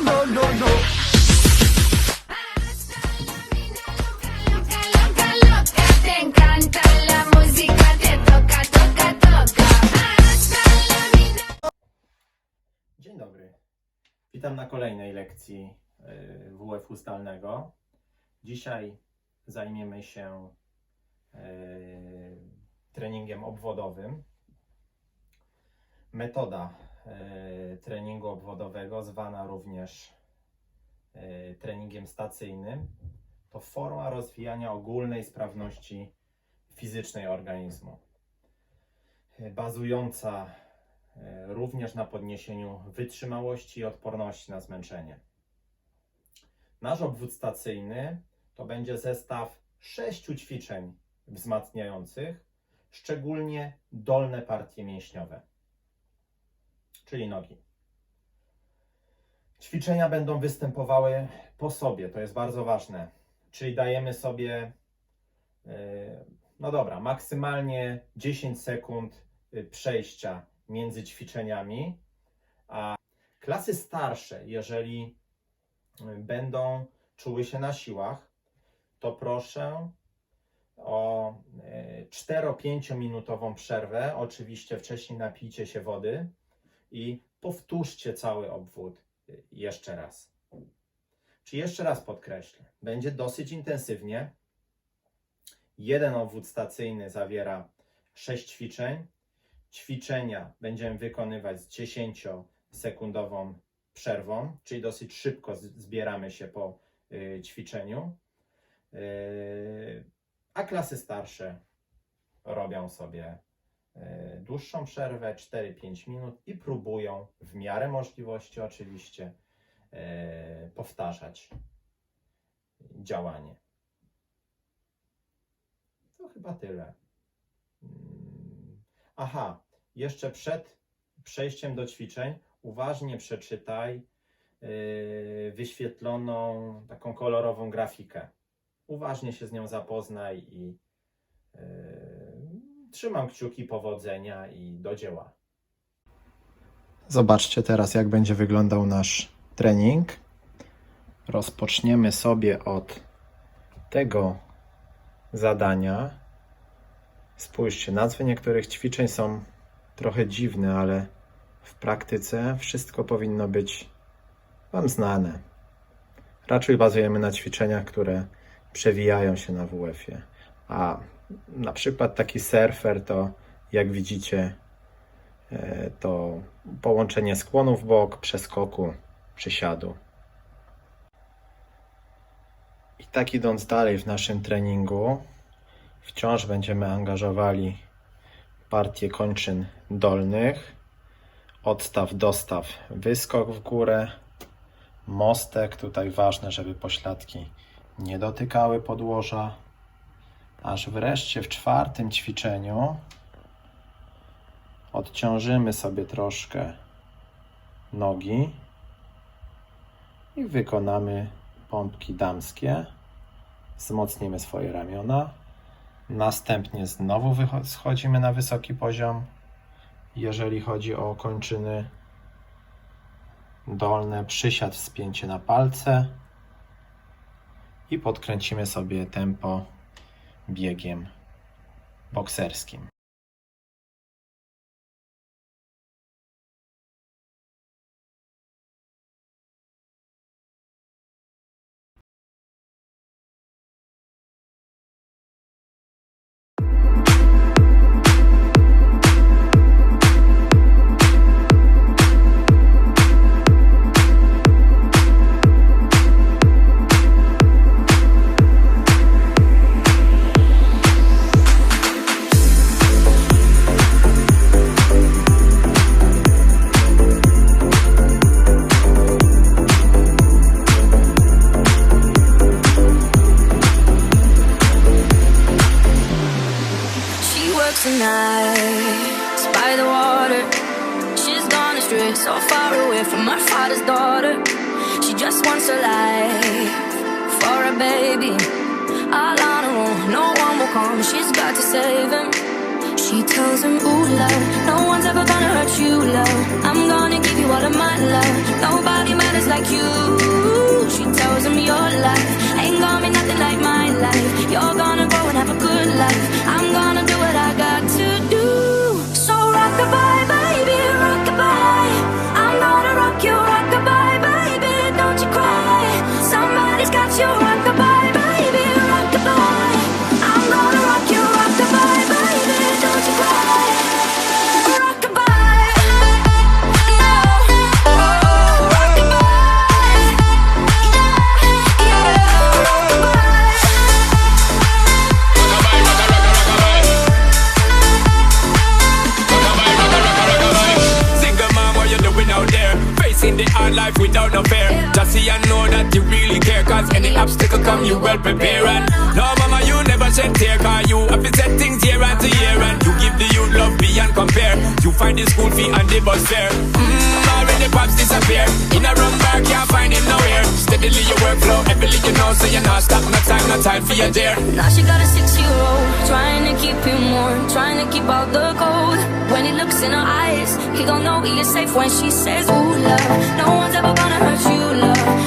no, no, no. Dzień dobry. Witam na kolejnej lekcji y, WF ustalnego. Dzisiaj zajmiemy się y, treningiem obwodowym. Metoda treningu obwodowego, zwana również y, treningiem stacyjnym, to forma rozwijania ogólnej sprawności fizycznej organizmu, y, bazująca e, również na podniesieniu wytrzymałości i odporności na zmęczenie. Nasz obwód stacyjny to będzie zestaw sześciu ćwiczeń wzmacniających, szczególnie dolne partie mięśniowe, czyli nogi. Ćwiczenia będą występowały po sobie, to jest bardzo ważne. Czyli dajemy sobie, e, no dobra, maksymalnie 10 sekund y, przejścia między ćwiczeniami, a klasy starsze, jeżeli y, będą czuły się na siłach, to proszę o 4-5 minutową przerwę. Oczywiście wcześniej napijcie się wody i powtórzcie cały obwód y, jeszcze raz. Czyli jeszcze raz podkreślę, będzie dosyć intensywnie. Jeden obwód stacyjny zawiera 6 ćwiczeń, ćwiczenia będziemy wykonywać z 10-sekundową przerwą, czyli dosyć szybko zbieramy się po y, ćwiczeniu. Y, a klasy starsze robią sobie dłuższą przerwę, 4-5 minut i próbują w miarę możliwości oczywiście y, powtarzać działanie. To chyba tyle. Mm, Aha, jeszcze przed przejściem do ćwiczeń uważnie przeczytaj yy, wyświetloną taką kolorową grafikę. Uważnie się z nią zapoznaj i trzymam kciuki powodzenia i do dzieła. Zobaczcie teraz, jak będzie wyglądał nasz trening. Rozpoczniemy sobie od tego zadania. Spójrzcie, nazwy niektórych ćwiczeń są trochę dziwne, ale w praktyce wszystko powinno być Wam znane. Raczej bazujemy na ćwiczeniach, które przewijają się na WF-ie. A na przykład taki surfer to, jak widzicie, e, to połączenie skłonu w bok, przeskoku, przysiadu. I tak idąc dalej w naszym treningu, wciąż będziemy angażowali partię kończyn dolnych, odstaw, dostaw, wyskok w górę, mostek, tutaj ważne, żeby pośladki nie dotykały podłoża, aż wreszcie w czwartym ćwiczeniu odciążymy sobie troszkę nogi i wykonamy pompki damskie. Wzmocnimy swoje ramiona. Następnie znowu schodzimy na wysoki poziom, jeżeli chodzi o kończyny dolne, przysiad, wspięcie na palce i podkręcimy sobie tempo biegiem bokserskim. Baby. All on her own, no one will come. She's got to save him. She tells him, Ooh, love, no one's ever gonna hurt you, love. I'm gonna give you all of my love. Nobody matters like you. She tells him, Your life ain't gonna be nothing like my life. You're gonna grow and have a good life. I'm gonna do what I got to do. So rock the rockabye. Obstacle come, you well prepare. And no, mama, you never shed tear. Cause you have set things year after year. And you give the youth love beyond compare. You find the school fee and the bus fare. Mmm, already pops disappear. In a wrong bar, can't find him nowhere. Steadily your workflow, everything you know, so you're not stop. No time, no time for your dear. Now she got a six-year-old, trying to keep him warm, trying to keep out the cold. When he looks in her eyes, he gon' know he is safe when she says, Ooh, love, no one's ever gonna hurt you, love.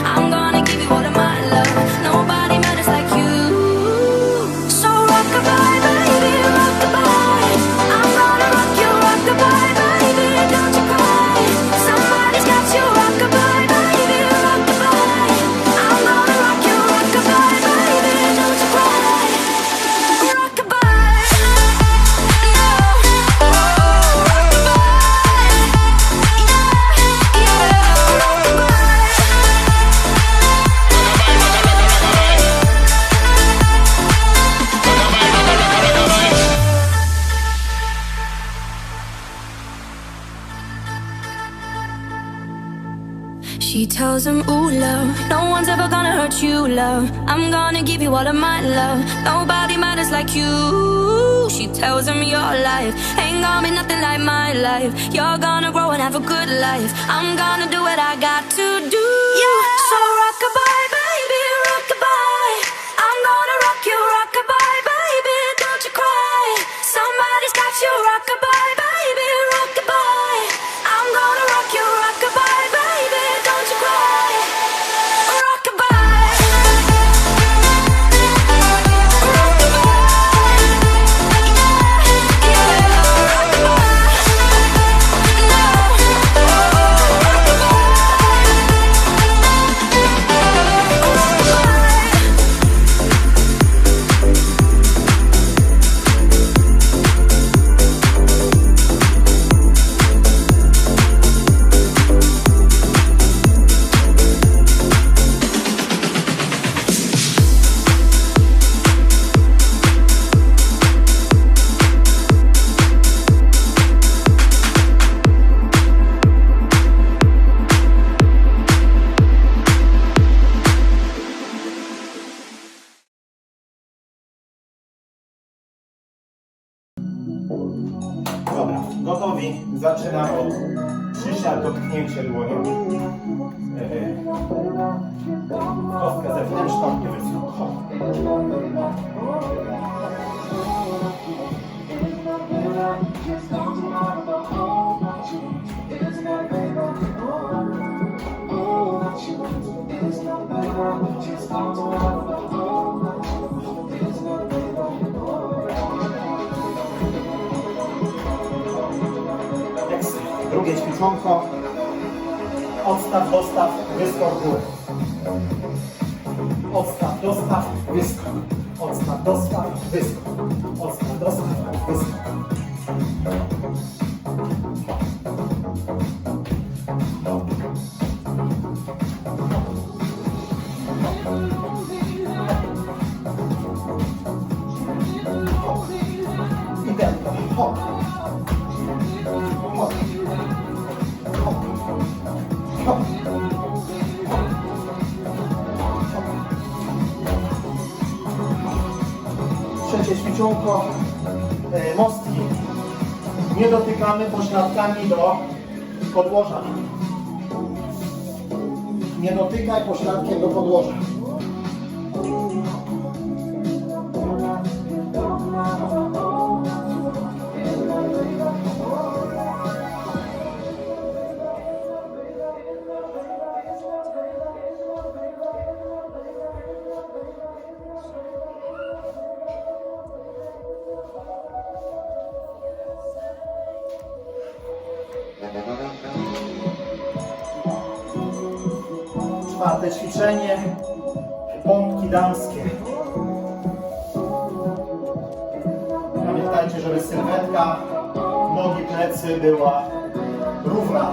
Tells Ooh, love, no one's ever gonna hurt you, love. I'm gonna give you all of my love. Nobody matters like you. She tells him, Your life ain't gonna be nothing like my life. You're gonna grow and have a good life. I'm gonna do what I got to do. Yeah. So rockabye, baby, rockabye. I'm gonna rock you, rockabye, baby. Don't you cry. Somebody's got you, rockabye, Dobra, gotowi. Zaczynam od przysiad, dotknięcie dłonią. Kostkę zewnętrzną i wysoko. Ćwiczonko. Odstaw, dostaw, wyskok, góry. Odstaw, dostaw, wyskok. Odstaw, dostaw, wyskok. Odstaw, dostaw, wyskok. Trzecie ćwiczonko. E, Mostki. Nie dotykamy pośladkami do podłoża. Nie dotykaj pośladkiem do podłoża. Czwarte ćwiczenie. Pompki damskie. Pamiętajcie, żeby sylwetka, nogi, plecy była równa.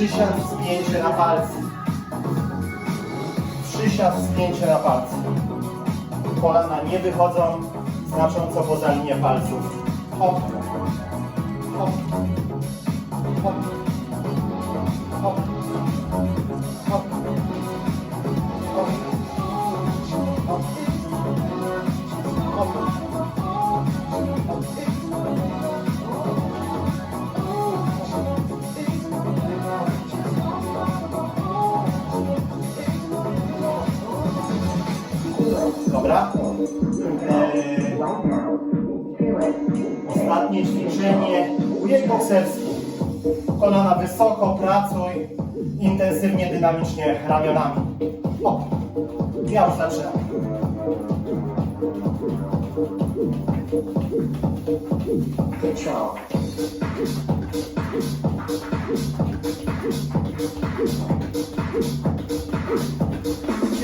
Przysiad, wspięcie na palce. Przysiad, wspięcie na palce. Kolana nie wychodzą znacząco poza linię palców. Hop, hop, hop, hop, Bieg bokserski. Kolana wysoko, pracuj. Intensywnie, dynamicznie ramionami. O, ja już zaczynam.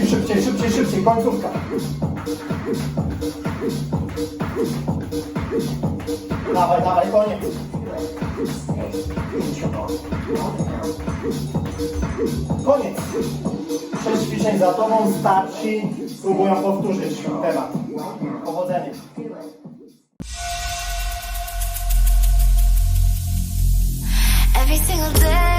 I szybciej, szybciej, szybciej, końcówka. Dawaj, dawaj, koniec. Koniec. Sześć ćwiczeń za tobą, starsi spróbują powtórzyć temat. Powodzenia. Every single day